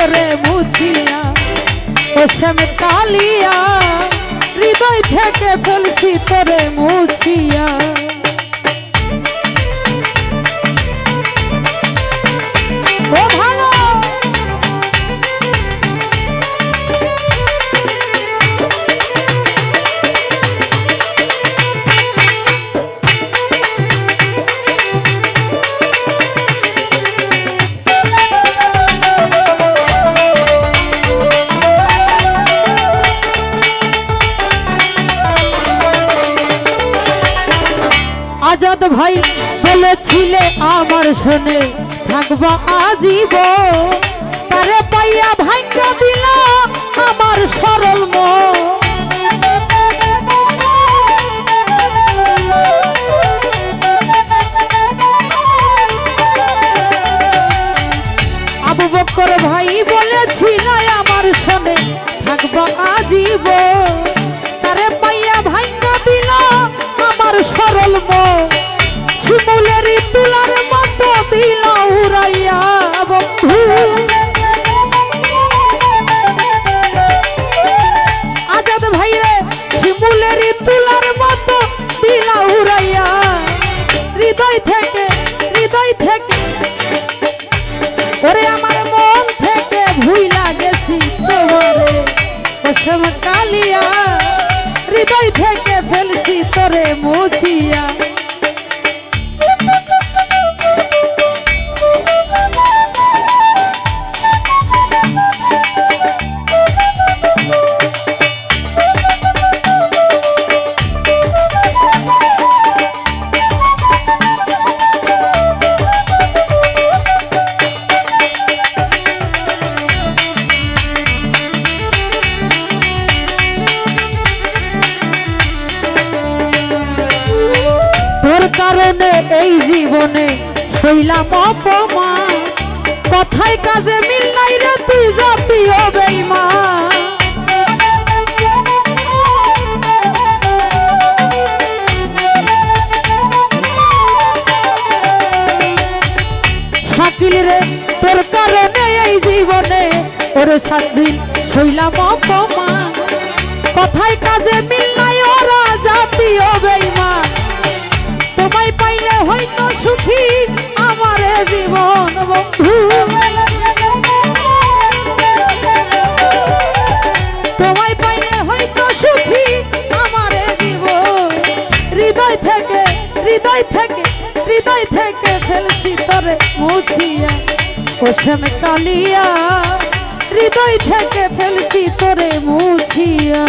ফেলছি বুঝিয়া মুছিয়া কালিয়া হৃদয় থেকে ফেলছি তোরে মুছিয়া। আজাদ ভাই বলেছিলে আমার শোনে, থাকবা আজীব তারে পাইয়া ভাঙ্গা দিল আমার সরল বকর ভাই বলেছিল আমার শোনে, থাকবা আজীব শৈলাম অপমান। কথায় কাজে মিল নাই রে তুই বেইমা শাকিল রে, তোর কারণে এই জীবনে ওরে সাজিন শৈলাম অপমান। কথায় কাজে মিল নাই ওরা জাতীয় বেইমান। তোমায় পাইলে হয়তো সুখী জীবন, বন্ধু। তোমায় পাইলে হয়তো সুখী আমার জীবন হৃদয় থেকে হৃদয় থেকে হৃদয় থেকে ফেলছি তরে মুছিয়া। কোশম কালিয়া, হৃদয় থেকে ফেলছি তোরে মুছিয়া।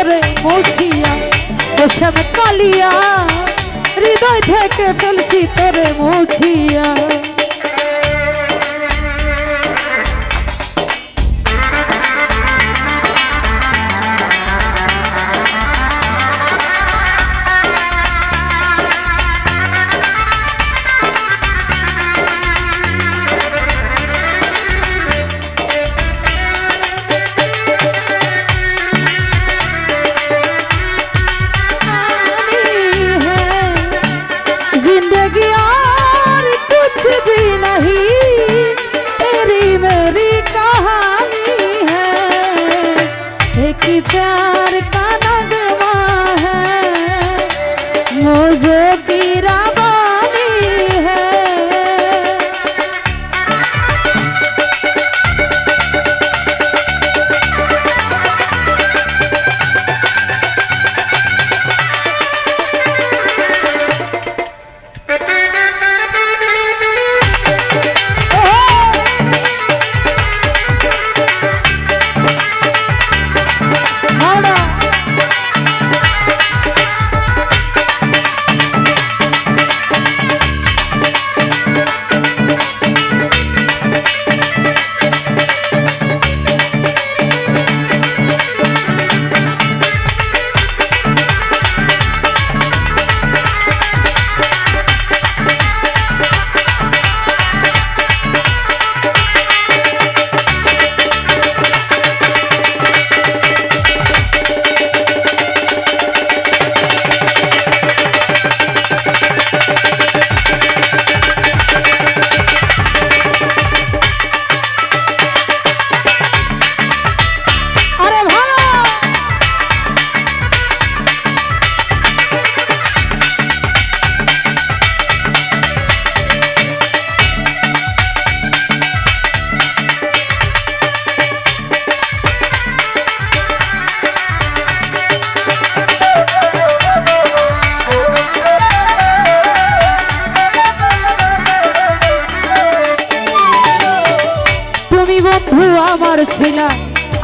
তোরে মুছিয়া ওসব কালিয়া হৃদয় থেকে ফেলছি তোরে মুছিয়া।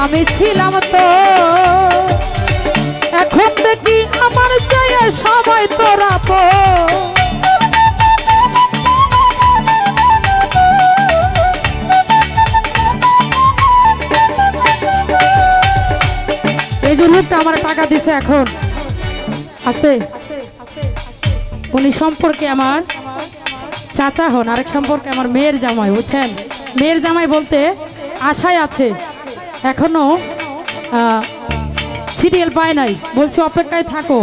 আমি ছিলাম তো। এখন দেখি আমার চাইয়া সবাই তোরা পো। এই আমার টাকা দিছে এখন। আস্তে। উনি সম্পর্কে আমার চাচা হন, আরেক সম্পর্কে আমার মেয়ের জামাই, বুঝছেন? মেয়ের জামাই বলতে আশায় আছে। এখনও সিরিয়াল পায় নাই। বলছি অপেক্ষায় থাকো।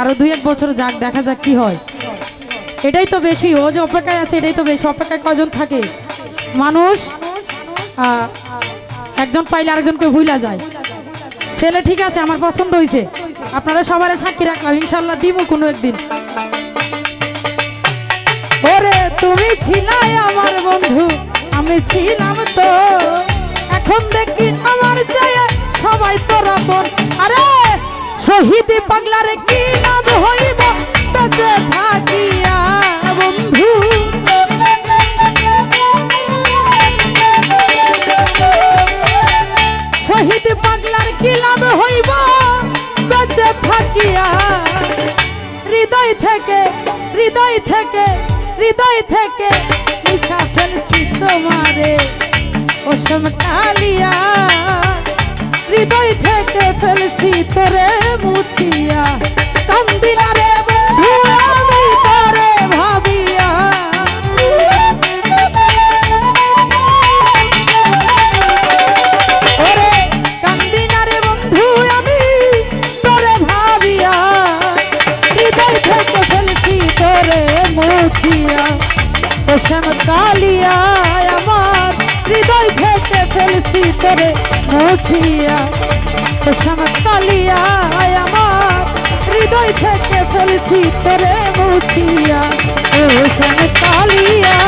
আরও দুই এক বছর যাক, দেখা যাক কি হয়। এটাই তো বেশি, ও যে অপেক্ষায় আছে, এটাই তো বেশি। অপেক্ষায় কজন থাকে? মানুষ একজন পাইলে আরেকজনকে ভুলা যায়। ছেলে ঠিক আছে, আমার পছন্দ হয়েছে আপনারা সবার সাক্ষী রাখলাম, ইনশাল্লাহ দিব কোনো একদিন। ওরে, তুমি ছিলাই আমার বন্ধু, আমি ছিলাম তো। এখন দেখি আমার যায় সবাই তোরা বোন আরে, শহীদ পাগলারে কি লাভ হইব? বেঁচে থাকিয়া বন্ধু। শহীদ পাগলার কি লাভ হইব? বেঁচে থাকিয়া। হৃদয় থেকে হৃদয় থেকে হৃদয় থেকে মিছা ফেলছি তোমারে। ওসম কালিয়া হৃদয় থেকে ফেলছি তোরে মুছিয়া। কান্দিনা রে বন্ধু বাঁচিয়া সাঁতালিয়া আমার হৃদয় থেকে ফেলছি তোরে মুছিয়া ও সাঁতালিয়া